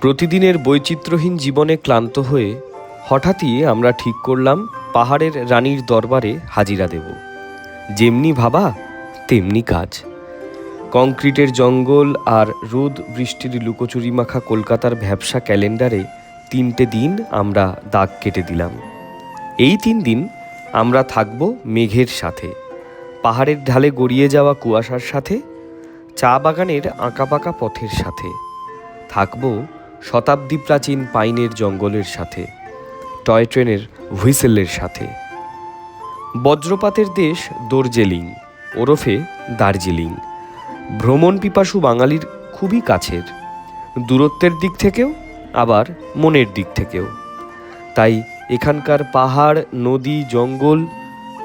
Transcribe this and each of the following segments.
প্রতিদিনের বৈচিত্র্যহীন জীবনে ক্লান্ত হয়ে হঠাৎই আমরা ঠিক করলাম পাহাড়ের রানীর দরবারে হাজিরা দেব। যেমনি ভাবা, তেমনি কাজ। কংক্রিটের জঙ্গল আর রোদ বৃষ্টির লুকোচুরি মাখা কলকাতার ভ্যাবসা ক্যালেন্ডারে তিনটে দিন আমরা দাগ কেটে দিলাম। এই তিন দিন আমরা থাকব মেঘের সাথে। পাহাড়ের ঢালে গড়িয়ে যাওয়া কুয়াশার সাথে, চা বাগানের আঁকাবাঁকা পথের সাথে। থাকব শতাব্দী প্রাচীন পাইনের জঙ্গলের সাথে, টয় ট্রেনের হুইসেলের সাথে। বজ্রপাতের দেশ দর্জেলিং, ওরফে দার্জিলিং। ভ্রমণ পিপাসু বাঙালির খুবই কাছের। দূরত্বের দিক থেকেও, আবার মনের দিক থেকেও। তাই এখানকার পাহাড়, নদী, জঙ্গল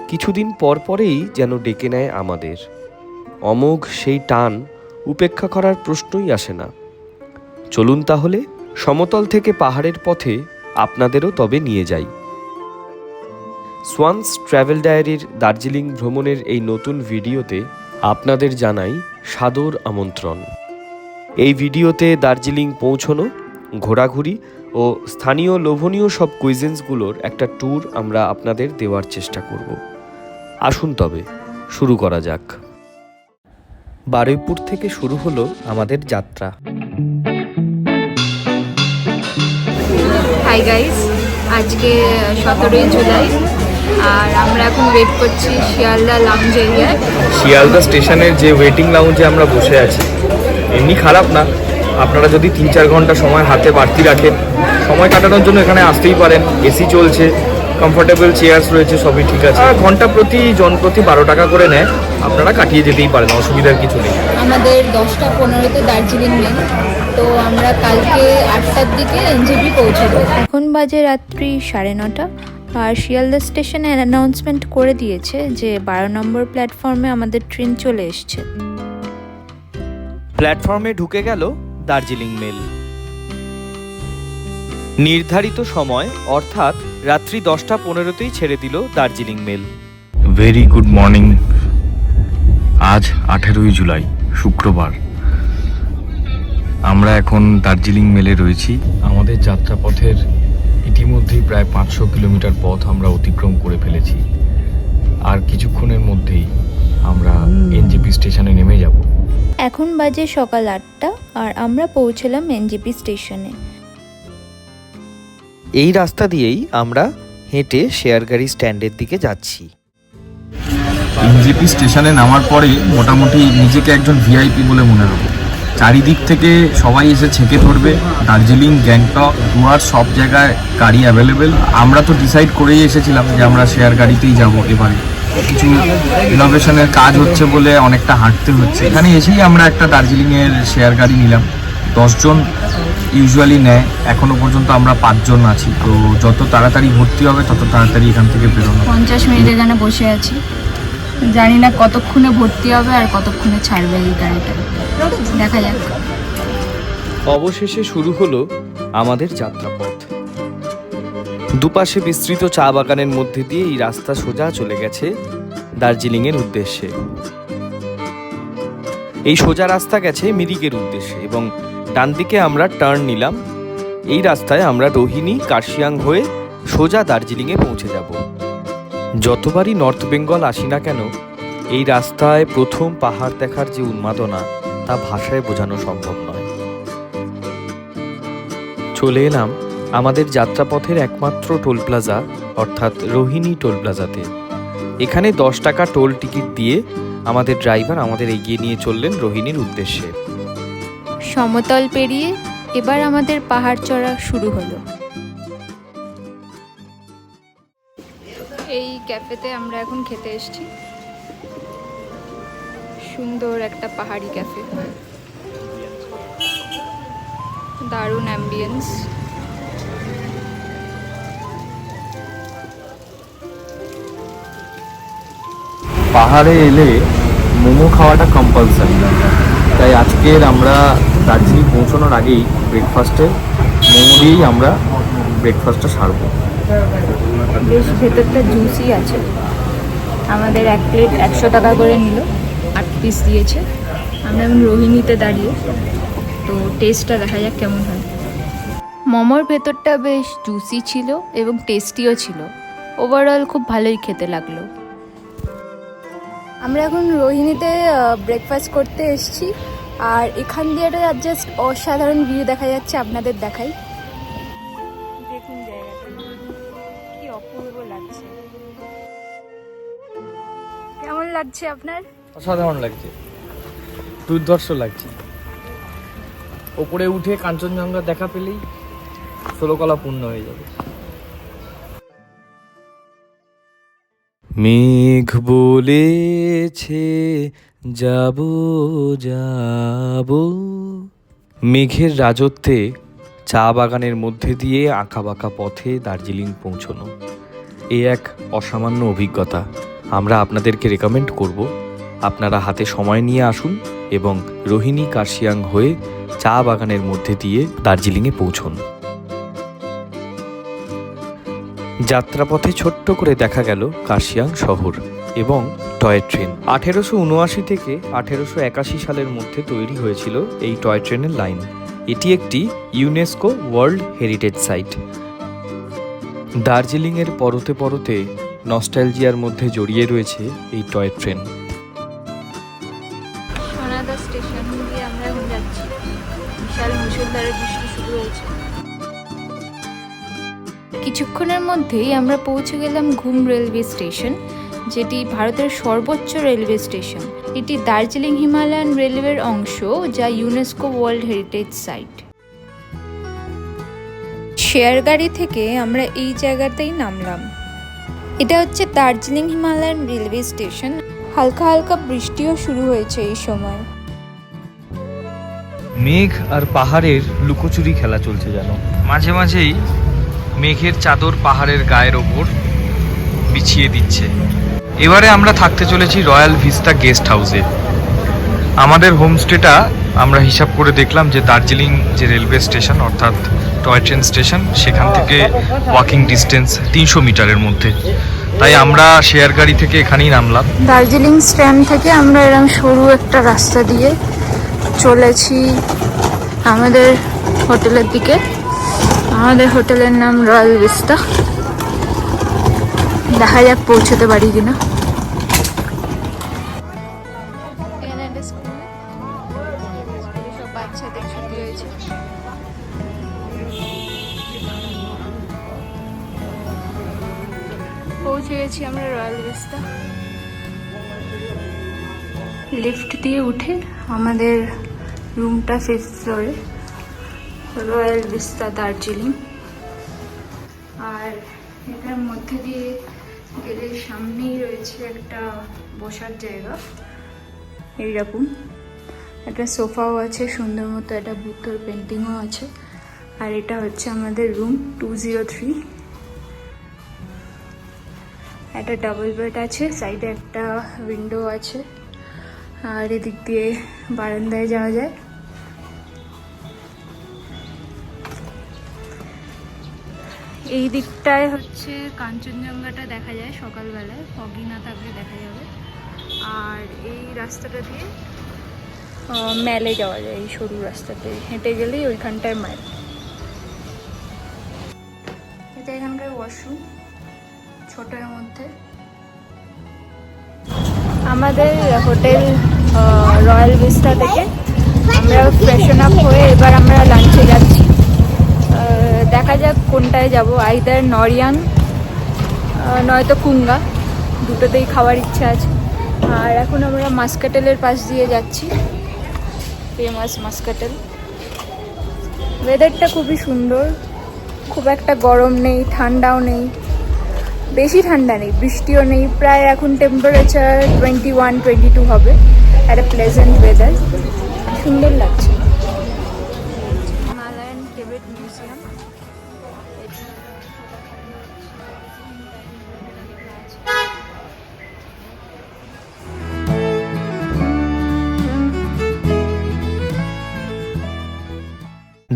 কিছুদিন পর পরেই যেন ডেকে নেয় আমাদের। অমোঘ সেই টান উপেক্ষা করার প্রশ্নই আসে না। চলুন তাহলে, সমতল থেকে পাহাড়ের পথে আপনাদেরও তবে নিয়ে যাই। সোয়ান্স ট্র্যাভেল ডায়েরির দার্জিলিং ভ্রমণের এই নতুন ভিডিওতে আপনাদের জানাই সাদর আমন্ত্রণ। এই ভিডিওতে দার্জিলিং পৌঁছনো, ঘোরাঘুরি ও স্থানীয় লোভনীয় সব কুইজেন্সগুলোর একটা ট্যুর আমরা আপনাদের দেওয়ার চেষ্টা করব। আসুন তবে শুরু করা যাক। বারুইপুর থেকে শুরু হলো আমাদের যাত্রা। হাই গাইস আজকে সতেরোই জুলাই আর আমরা এখন ওয়েট করছি শিয়ালদা লাউঞ্জ এরিয়ায়। শিয়ালদা স্টেশনের যে ওয়েটিং লাউঞ্জে আমরা বসে আছি এমনি খারাপ না। আপনারা যদি তিন চার ঘণ্টা সময় হাতে বাড়তি রাখেন সময় কাটানোর জন্য এখানে আসতেই পারেন এসি চলছে। কমফোর্টেবল চেয়ার্স রয়েছে সবই ঠিক আছে। আর ঘণ্টা প্রতি জন প্রতি বারো টাকা করে নেয়। আপনারা কাটিয়ে যেতেই পারেন অসুবিধার কিছু নেই। আমাদের দশটা পনেরোতে দার্জিলিং মেল তো আমরা কালকে আটটার দিকে এনজেপি পৌঁছবো। এখন বাজে রাত্রি সাড়ে নটা। আর শিয়ালদা স্টেশনে অ্যানাউন্সমেন্ট করে দিয়েছে যে বারো নম্বর প্ল্যাটফর্মে আমাদের ট্রেন চলে এসছে। প্ল্যাটফর্মে ঢুকে গেল দার্জিলিং মেল নির্ধারিত সময় অর্থাৎ রাত্রি দশটা পনেরোতেই ছেড়ে দিল Darjeeling mail. Very good morning আজ আঠেরোই জুলাই শুক্রবার। আমরা এখন দার্জিলিং মেলে রয়েছি। আমাদের যাত্রাপথের ইতিমধ্যেই প্রায় পাঁচশো কিলোমিটার পথ আমরা অতিক্রম করে ফেলেছি। আর কিছুক্ষণের মধ্যেই আমরা এনজিপি স্টেশনে নেমে যাব। এখন বাজে সকাল আটটা আর আমরা পৌঁছলাম এনজিপি স্টেশনে। এই রাস্তা দিয়েই আমরা হেঁটে শেয়ার গাড়ি স্ট্যান্ডের দিকে যাচ্ছি। এনজিপি স্টেশনে নামার পরে মোটামুটি নিজেকে একজন ভিআইপি বলে মনে হলো চারিদিক থেকে সবাই এসে ছেঁকে ধরবে। দার্জিলিং, গ্যাংটক ডুয়ার সব জায়গায় গাড়ি অ্যাভেলেবেল আমরা তো ডিসাইড করেই এসেছিলাম যে আমরা শেয়ার গাড়িতেই যাব এবারে। কিছু ইনোভেশনের কাজ হচ্ছে বলে অনেকটা হাঁটতে হচ্ছে। এখানে এসেই আমরা একটা দার্জিলিংয়ের শেয়ার গাড়ি নিলাম। দশজন ইউজুয়ালি নেয়। এখনও পর্যন্ত আমরা পাঁচজন আছি। তো যত তাড়াতাড়ি ভর্তি হবে তত তাড়াতাড়ি এখান থেকে বেরোনো। পঞ্চাশ মিনিট এখানে বসে আছি। জানি না কতক্ষণে ভর্তি হবে আর কতক্ষণে ছাড়বে এই গাড়িটা দেখা যাক। অবশেষে শুরু হলো আমাদের যাত্রাপথ। দুপাশে বিস্তৃত চা বাগানের মধ্যে দিয়ে এই রাস্তা সোজা চলে গেছে দার্জিলিংয়ের উদ্দেশ্যে। এই সোজা রাস্তা গেছে মিরিকের উদ্দেশ্যে এবং ডান দিকে আমরা টার্ন নিলাম। এই রাস্তায় আমরা রোহিণী, কার্শিয়াং হয়ে সোজা দার্জিলিংয়ে পৌঁছে যাব। যতবারই নর্থ বেঙ্গল আসি না কেন, এই রাস্তায় প্রথম পাহাড় দেখার যে উন্মাদনা, তা ভাষায় বোঝানো সম্ভব নয়। চলে এলাম আমাদের যাত্রাপথের একমাত্র টোল প্লাজা, অর্থাৎ রোহিণী টোল প্লাজাতে। এখানে দশ টাকা টোল টিকিট দিয়ে আমাদের ড্রাইভার আমাদের এগিয়ে নিয়ে চললেন রোহিণীর উদ্দেশ্যে। সমতল পেরিয়ে এবার আমাদের পাহাড় চড়া শুরু হলো। এই ক্যাফেতে আমরা এখন খেতে এসেছি। সুন্দর একটা পাহাড়ি ক্যাফে। দারুণ অ্যাম্বিয়েন্স পাহাড়ে এলে মোমো খাওয়াটা কম্পালসারি তাই আজকের আমরা দার্জিলিং পৌঁছানোর আগেই ব্রেকফাস্টে মোমো দিয়েই আমরা ব্রেকফাস্টটা সারবো। বেশ ভেতরটা জুসি আছে। আমাদের এক প্লেট একশো টাকা করে নিল আট পিস দিয়েছে। আমরা এখন রোহিণীতে দাঁড়িয়ে। তো টেস্টটা দেখা যাক কেমন হয়। মোমোর ভেতরটা বেশ জুসি ছিল এবং টেস্টিও ছিল। ওভারঅল খুব ভালোই খেতে লাগল। আমরা এখন রোহিণীতে ব্রেকফাস্ট করতে এসেছি। আর এখান দিয়ে একটা জাস্ট অসাধারণ ভিউ দেখা যাচ্ছে আপনাদের দেখাই। দেখুন জায়গাটা। কি অপূর্ব লাগছে। কেমন লাগছে আপনার? অসাধারণ লাগছে। দুর্ধর্ষ লাগছে। ওপরে উঠে কাঞ্চনজঙ্ঘা দেখা পেলেই ষোলকলা পূর্ণ হয়ে যাবে। মেঘ বলেছে, যাব যাব। মেঘের রাজত্বে চা বাগানের মধ্যে দিয়ে আঁকাবাঁকা পথে দার্জিলিং পৌঁছনো, এ এক অসামান্য অভিজ্ঞতা। আমরা আপনাদেরকে রেকমেন্ড করব, আপনারা হাতে সময় নিয়ে আসুন এবং রোহিণী কার্শিয়াং হয়ে চা বাগানের মধ্যে দিয়ে দার্জিলিংয়ে পৌঁছন। যাত্রাপথে ছোট্ট করে দেখা গেল কাশিয়াং শহর এবং টয় ট্রেন। আঠেরোশো উনআশি থেকে আঠেরোশো একাশি সালের মধ্যে তৈরি হয়েছিল এই টয় ট্রেনের লাইন। এটি একটি ইউনেস্কো ওয়ার্ল্ড হেরিটেজ সাইট। দার্জিলিংয়ের পরতে পরতে নস্টালজিয়ার মধ্যে জড়িয়ে রয়েছে এই টয় ট্রেন। কিছুক্ষণের মধ্যেই আমরা পৌঁছে গেলাম ঘুম রেলওয়ে স্টেশন, যেটি ভারতের সর্বোচ্চ রেলওয়ে স্টেশন। এটি দার্জিলিং হিমালয়ান রেলওয়ের অংশ, যা UNESCO world heritage site. Share গাড়ি থেকে আমরা এই জায়গাতেই নামলাম। এটা হচ্ছে দার্জিলিং হিমালয়ান রেলওয়ে স্টেশন। হালকা হালকা বৃষ্টিও শুরু হয়েছে এই সময়। মেঘ আর পাহাড়ের লুকোচুরি খেলা চলছে যেন। মাঝে মাঝেই মেঘের চাদর পাহাড়ের গায়ের ওপর বিছিয়ে দিচ্ছে। এবারে আমরা থাকতে চলেছি রয়্যাল ভিস্তা গেস্ট হাউসে। আমাদের হোমস্টেটা আমরা হিসাব করে দেখলাম যে দার্জিলিং যে রেলওয়ে স্টেশন, অর্থাৎ টয় ট্রেন স্টেশন, সেখান থেকে ওয়াকিং ডিস্টেন্স তিনশো মিটারের মধ্যে। তাই আমরা শেয়ার গাড়ি থেকে এখানেই নামলাম। দার্জিলিং স্ট্যান্ড থেকে আমরা এরকম সরু একটা রাস্তা দিয়ে চলেছি আমাদের হোটেলের দিকে। আমাদের হোটেলের নাম রয়্যাল ভিস্তা। দেখা যাক পৌঁছতে পারি কিনা। পৌঁছে গেছি আমরা রয়্যাল লিফট দিয়ে উঠে আমাদের রুমটা ফিফথ ফ্লোরে রয়্যাল ভিস্তা দার্জিলিং। আর এটার মধ্যে দিয়ে গেলে সামনেই রয়েছে একটা বসার জায়গা। এইরকম। একটা সোফাও আছে সুন্দর মতো, একটা বুদ্ধর পেন্টিংও আছে। আর এটা হচ্ছে আমাদের রুম টু জিরো থ্রি। একটা ডাবল বেড আছে, সাইডে একটা উইন্ডো আছে। আর এদিক দিয়ে বারান্দায় যাওয়া যায়। এই দিকটায় হচ্ছে কাঞ্চনজঙ্ঘাটা দেখা যায় সকালবেলায় ফগি না থাকলে দেখা যাবে। আর এই রাস্তাটা দিয়ে ম্যালে যাওয়া যায়, এই সরু রাস্তাতে। হেঁটে গেলেই ওইখানটায় মাইল এটা এখানকার ওয়াশরুম ছোটের মধ্যে। আমাদের হোটেল রয়্যাল ভিস্টা থেকে আমরা ফ্রেশন আপ হয়ে এবার আমরা লাঞ্চে যাচ্ছি। কোনটায় যাব আইদার নরিয়ান নয়তো কুঙ্গা, দুটোতেই খাওয়ার ইচ্ছা আছে। আর এখন আমরা মাস্কাটেলের পাশ দিয়ে যাচ্ছি ফেমাস মাস্কাটেল। ওয়েদারটা খুবই সুন্দর, খুব একটা গরম নেই, ঠান্ডাও নেই, বেশি ঠান্ডা নেই, বৃষ্টিও নেই, প্রায় এখন temperature twenty one twenty two হবে একটা প্লেজেন্ট ওয়েদার সুন্দর লাগছে।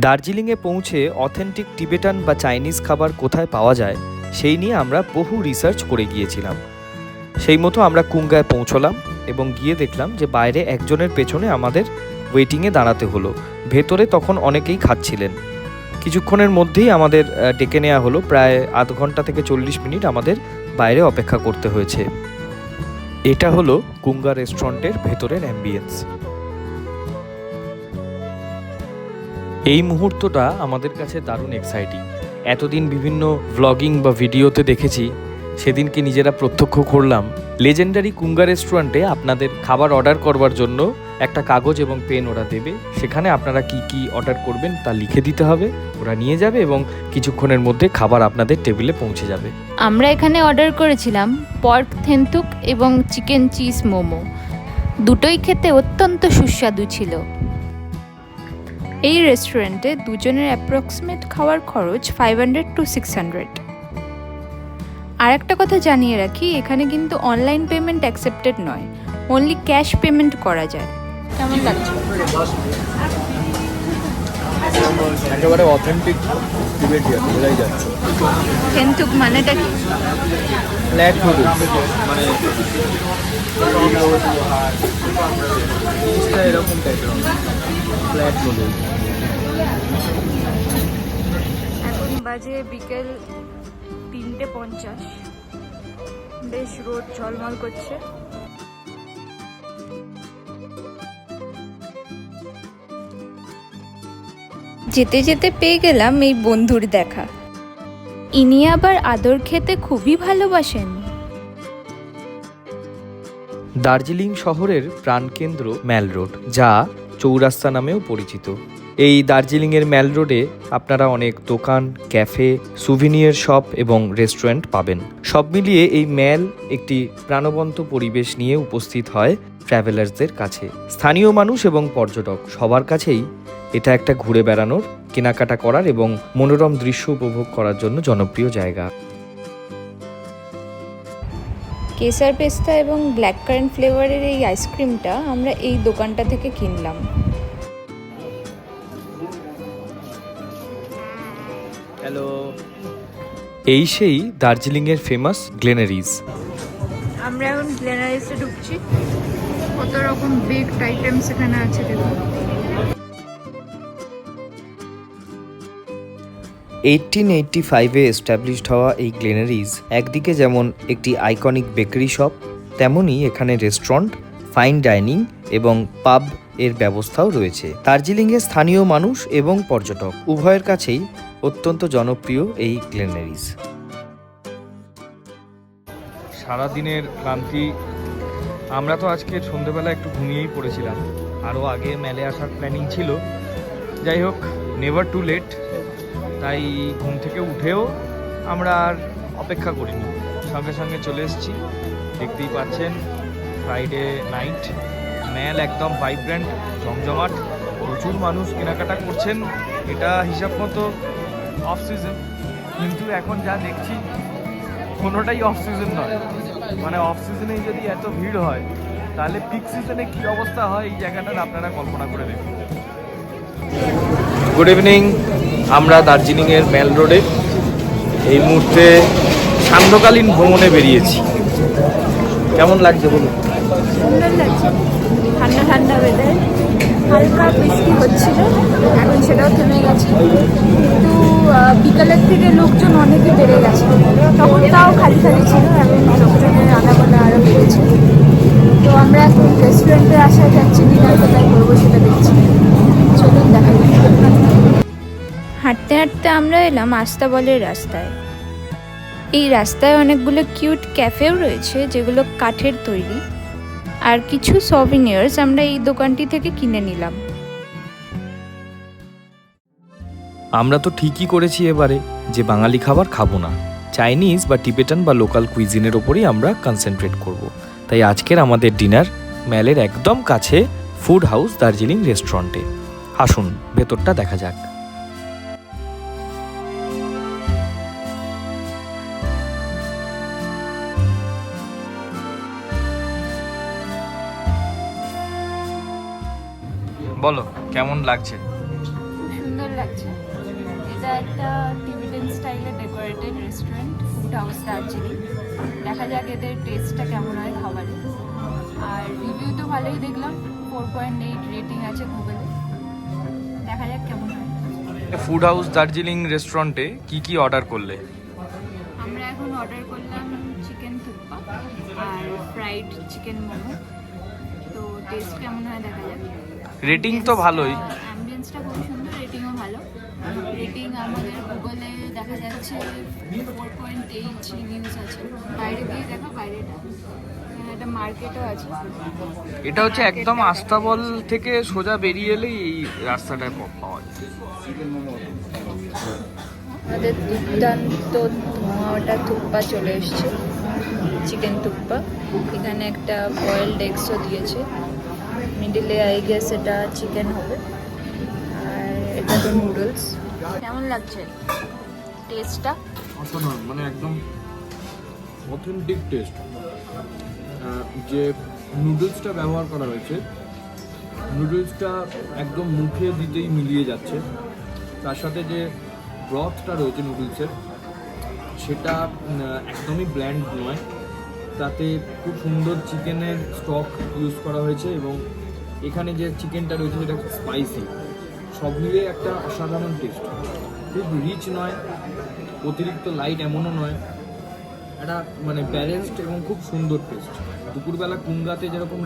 দার্জিলিংয়ে পৌঁছে অথেন্টিক টিবেটান বা চাইনিজ খাবার কোথায় পাওয়া যায়, সেই নিয়ে আমরা বহু রিসার্চ করে গিয়েছিলাম। সেই মতো আমরা কুঙ্গায় পৌঁছলাম এবং গিয়ে দেখলাম যে বাইরে একজনের পেছনে আমাদের ওয়েটিংয়ে দাঁড়াতে হলো। ভেতরে তখন অনেকেই খাচ্ছিলেন। কিছুক্ষণের মধ্যেই আমাদের ডেকে নেওয়া হলো। প্রায় আধ ঘণ্টা থেকে চল্লিশ মিনিট আমাদের বাইরে অপেক্ষা করতে হয়েছে। এটা হলো কুঙ্গা রেস্টুরেন্টের ভেতরের অ্যাম্বিয়েন্স এই মুহূর্তটা আমাদের কাছে দারুণ এক্সাইটিং এতদিন বিভিন্ন ভ্লগিং বা ভিডিওতে দেখেছি, সেদিনকে নিজেরা প্রত্যক্ষ করলাম লেজেন্ডারি কুঙ্গা রেস্টুরেন্টে আপনাদের খাবার অর্ডার করবার জন্য একটা কাগজ এবং পেন ওরা দেবে। সেখানে আপনারা কি কি অর্ডার করবেন তা লিখে দিতে হবে, ওরা নিয়ে যাবে এবং কিছুক্ষণের মধ্যে খাবার আপনাদের টেবিলে পৌঁছে যাবে। আমরা এখানে অর্ডার করেছিলাম পর্ক থেন্তুক এবং চিকেন চিজ মোমো। দুটোই খেতে অত্যন্ত সুস্বাদু ছিল। এই রেস্টুরেন্টে দুজনের অ্যাপ্রক্সিমেট খাওয়ার খরচ five hundred to six hundred আর একটা কথা জানিয়ে রাখি এখানে কিন্তু অনলাইন পেমেন্ট অ্যাকসেপ্টেড নয় অনলি ক্যাশ পেমেন্ট করা যায়। কেমন লাগছে? একেবারে অথেন্টিক টিবেটিয়ান বোঝাই যাচ্ছে। থেন্তুক মানেটা কি? ফ্ল্যাট মানে এরকম টাইপের ফ্ল্যাট নুডলস এখন বাজে বিকেল তিনটে পঞ্চাশ। বেশ রোদ ঝলমল করছে। যেতে যেতে পেয়ে গেলাম এই বন্ধুর দেখা। ইনি আবার আদর খেতে খুবই ভালোবাসেন। দার্জিলিং শহরের প্রাণকেন্দ্র ম্যাল রোড যা চৌরাস্তা নামেও পরিচিত। এই দার্জিলিংয়ের ম্যাল রোডে আপনারা অনেক দোকান, ক্যাফে সুভিনিয়ার শপ এবং রেস্টুরেন্ট পাবেন। সব মিলিয়ে এই ম্যাল একটি প্রাণবন্ত পরিবেশ নিয়ে উপস্থিত হয় ট্রাভেলার্সদের কাছে। স্থানীয় মানুষ এবং পর্যটক সবার কাছেই এটা একটা ঘুরে বেড়ানোর, কেনাকাটা করার এবং মনোরম দৃশ্য উপভোগ করার জন্য জনপ্রিয় জায়গা। কেসার পেস্তা এবং ব্ল্যাক কারেন্ট ফ্লেভারের এই আইসক্রিমটা আমরা এই দোকানটা থেকে কিনলাম। এই সেই দার্জিলিংয়ের ফেমাস গ্লেনারিজ আমরা এখন গ্লেনারিসে ঢুকছি। কত রকম বেকড আইটেমস এখানে আছে দেখুন। এইটিন এইটটি ফাইভে এস্টাবলিশড হওয়া এই গ্লেনারিজ একদিকে যেমন একটি আইকনিক বেকারি শপ তেমনই এখানে রেস্টুরেন্ট ফাইন ডাইনিং এবং পাব এর ব্যবস্থাও রয়েছে। দার্জিলিংয়ে স্থানীয় মানুষ এবং পর্যটক, উভয়ের কাছেই অত্যন্ত জনপ্রিয় এই গ্লেনারিজ। সারাদিনের ক্লান্তি, আমরা তো আজকে সন্ধেবেলা একটু ঘুমিয়েই পড়েছিলাম। আরও আগে মেলে আসার প্ল্যানিং ছিল। যাই হোক, নেভার টু লেট, তাই ঘুম থেকে উঠেও আমরা আর অপেক্ষা করিনি। সঙ্গে সঙ্গে চলে এসেছি। দেখতেই পাচ্ছেন ফ্রাইডে নাইট মেল একদম ভাইব্রেন্ট জমজমাট, প্রচুর মানুষ কেনাকাটা করছেন, এটা হিসাব মতো অফ সিজন কিন্তু এখন যা দেখছি, কোনোটাই অফ সিজন নয়। মানে অফ সিজনে যদি এত ভিড় হয়, তাহলে পিক সিজনে কি অবস্থা হয় এই জায়গাটার আপনারা কল্পনা করে দেখুন। গুড ইভিনিং আমরা দার্জিলিংয়ের মেল রোডে। এই মুহূর্তে সান্ধ্যকালীন ভ্রমণে বেরিয়েছি। কেমন লাগছে বলুন? সুন্দর লাগছে। ঠান্ডা ঠান্ডা ওয়েদার হালকা বৃষ্টি হচ্ছিল, এখন সেটাও থেমে গেছে। কিন্তু বিকালের থেকে লোকজন অনেকই বেড়ে গেছে। তখন তাও খালি খালি ছিল, এখন লোকজনের আনাগোনা আরও বেড়েছে। তো আমরা এখন রেস্টুরেন্টে আসা যাচ্ছি ডিনার কোথায় করব সেটা দেখছি। চলুন দেখা হাঁটতে হাঁটতে আমরা এলাম আস্তাবলের রাস্তায়। এই রাস্তায় অনেকগুলো কিউট ক্যাফেও রয়েছে, যেগুলো কাঠের তৈরি। আর কিছু সভিনিয়ার্স আমরা এই দোকানটি থেকে কিনে নিলাম। আমরা তো ঠিকই করেছি এবারে যে বাঙালি খাবার খাব না। চাইনিজ বা টিবেটান বা লোকাল কুইজিনের ওপরই আমরা কনসেন্ট্রেট করব। তাই আজকের আমাদের ডিনার ম্যালের একদম কাছে ফুড হাউস দার্জিলিং রেস্টুরেন্টে আসুন, ভেতরটা দেখা যাক। বলো কেমন লাগছে? সুন্দর লাগছে। এটা একটা টিভিটেন স্টাইলে decorated restaurant food house Darjeeling দেখা যাক এদের টেস্টটা কেমন হয় খাবারের আর রিভিউ তো ভালোই দেখলাম ফোর পয়েন্ট এইট রেটিং আছে গুগলে দেখা যাক কেমন হয়। ফুড হাউস দার্জিলিং রেস্টুরেন্টে কি কি অর্ডার করলে? আমরা এখন অর্ডার করলাম চিকেন থুপ্পা আর ফ্রাইড চিকেন মোমো। তো টেস্ট কেমন হয় দেখা যাক। রেটিং তো ভালোই। অ্যাম্বিয়েন্সটা খুবই সুন্দর রেটিংও ভালো। রেটিং আমাদের গুগলে দেখা যাচ্ছে ফোর পয়েন্ট এইট আছে। বাইরে দিয়ে দেখো বাইরেটা। আছে। এটা হচ্ছে একদম আস্তাবল থেকে সোজা বেরিয়ে এলেই এই রাস্তাটায় পাওয়া যায়। আমাদের দুর্দান্ত ধোঁয়াটা থুপ্পা চলে এসছে। চিকেন থুপ্পা। এখানে একটা বয়েলড এগসও দিয়েছে। মিডিলে আই গেস এটা চিকেন হবে। আর এটা তো নুডলস কেমন লাগছে টেস্টটা অসাধারণ মানে একদম অথেন্টিক টেস্ট যে নুডলসটা ব্যবহার করা হয়েছে নুডলসটা একদম মুখে দিতেই মিলিয়ে যাচ্ছে। তার সাথে যে ব্রথটা রয়েছে নুডলসের সেটা একদমই ব্ল্যান্ড নয়। তাতে খুব সুন্দর চিকেনের স্টক ইউজ করা হয়েছে এবং এখানে যে চিকেনটা রয়েছে সেটা স্পাইসি সব মিলিয়ে একটা অসাধারণ টেস্ট খুব রিচ নয় অতিরিক্ত লাইট এমনও নয় একটা মানে ব্যালেন্সড এবং খুব সুন্দর টেস্ট দুপুরবেলা কুঙ্গাতে যেরকম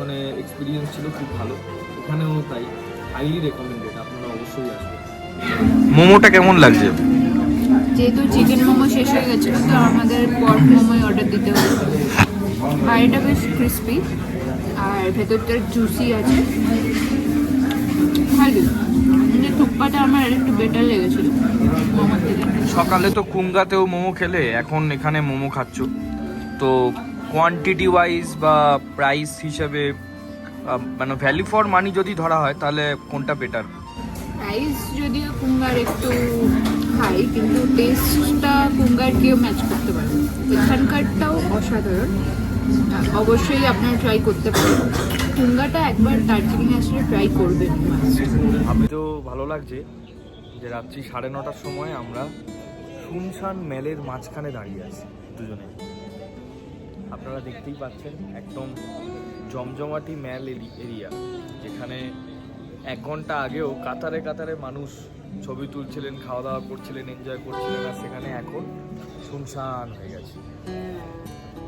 মানে এক্সপিরিয়েন্স ছিল খুব ভালো এখানেও তাই। হাইলি রেকমেন্ডেড আপনারা অবশ্যই আসবেন। মোমোটা কেমন লাগছে? যেহেতু চিকেন মোমো শেষ হয়ে গেছিল তো আমাদের পর্ক মোমোই অর্ডার দিতে হবে আর এটা বেশ ক্রিস্পি আর ভেতরটা জুসি আছে। ভালো কিন্তু থুপ্পাটা আমার আরেকটু বেটার লেগেছিল। মোমোর থেকে। সকালে তো কুঙ্গাতেও মোমো খেলে এখন এখানে মোমো খাচ্ছ। তো কোয়ান্টিটি ওয়াইজ বা প্রাইস হিসাবে মানে ভ্যালু ফর মানি যদি ধরা হয় তাহলে কোনটা বেটার প্রাইস যদিও কুঙ্গার একটু হাই কিন্তু টেস্টটা কুঙ্গার কেউ ম্যাচ করতে পারবে এখানকারটাও অসাধারণ। অবশ্যই আপনারা ট্রাই করতে পারেন। কুঙ্গাটা একবার দার্জিলিংয়ে আসলে ট্রাই করবেন। আমি তো ভালো লাগছে যে রাত্রি সাড়ে নটার সময় আমরা শুনশান মেলের মাঝখানে দাঁড়িয়ে আছি দুজনে। আপনারা দেখতেই পাচ্ছেন একদম জমজমাটি ম্যাল এরিয়া, যেখানে এক ঘণ্টা আগেও কাতারে কাতারে মানুষ ছবি তুলছিলেন, খাওয়া দাওয়া করছিলেন এনজয় করছিলেন, আর সেখানে এখন শুনশান হয়ে গেছে।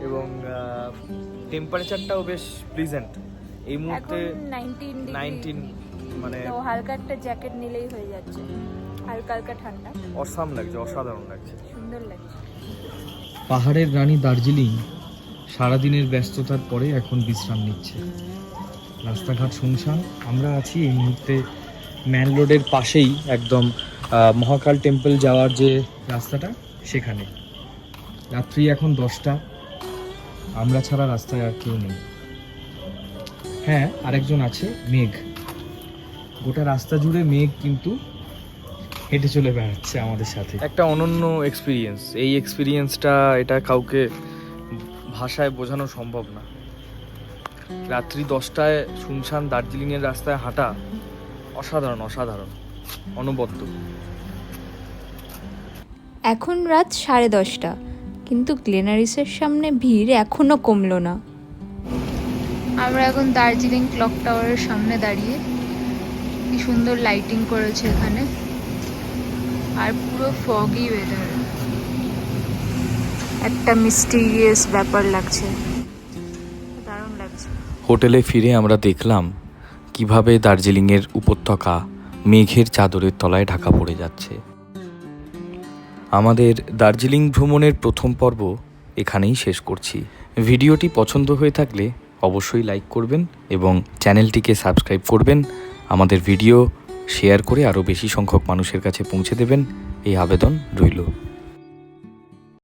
এবং টেম্পারেচারটাও বেশ প্লিজেন্ট এই মুহূর্তে নাইনটিন নাইনটিন মানে হালকা একটা জ্যাকেট নিলেই হয়ে যাচ্ছে। হালকা হালকা ঠান্ডা। অসাম লাগছে অসাধারণ লাগছে। সুন্দর লাগছে। পাহাড়ের রানী দার্জিলিং সারাদিনের ব্যস্ততার পরে এখন বিশ্রাম নিচ্ছে। রাস্তাঘাট শুনশান আমরা আছি এই মুহূর্তে ম্যান রোডের পাশেই একদম মহাকাল টেম্পল যাওয়ার যে রাস্তাটা সেখানে। রাত্রি এখন দশটা। আমরা ছাড়া রাস্তায় আর কেউ নেই। হ্যাঁ আরেকজন আছে মেঘ। গোটা রাস্তা জুড়ে মেঘ কিন্তু হেঁটে চলে বেড়াচ্ছে আমাদের সাথে। একটা অনন্য এক্সপিরিয়েন্স এই এক্সপিরিয়েন্সটা এটা কাউকে ভাষায় বোঝানো সম্ভব না। রাত্রি দশটায় শুনশান দার্জিলিংয়ের রাস্তায় হাঁটা অসাধারণ অসাধারণ অনবদ্য। এখন রাত সাড়ে দশটা। কিন্তু গ্লেনারিসের সামনে ভিড় এখনও কমলো না। আমরা এখন দার্জিলিং ক্লক টাওয়ারের সামনে দাঁড়িয়ে কি সুন্দর লাইটিং করেছে এখানে। আর পুরো ফগি ওয়েদার একটা মিস্টিরিয়াস ব্যাপার লাগছে। দারুণ লাগছে। হোটেলে ফিরে আমরা দেখলাম কীভাবে দার্জিলিংয়ের উপত্যকা মেঘের চাদরের তলায় ঢাকা পড়ে যাচ্ছে। আমাদের দার্জিলিং ভ্রমণের প্রথম পর্ব এখানেই শেষ করছি। ভিডিওটি পছন্দ হয়ে থাকলে অবশ্যই লাইক করবেন এবং চ্যানেলটিকে সাবস্ক্রাইব করবেন। আমাদের ভিডিও শেয়ার করে আরও বেশি সংখ্যক মানুষের কাছে পৌঁছে দেবেন। এই আবেদন রইল।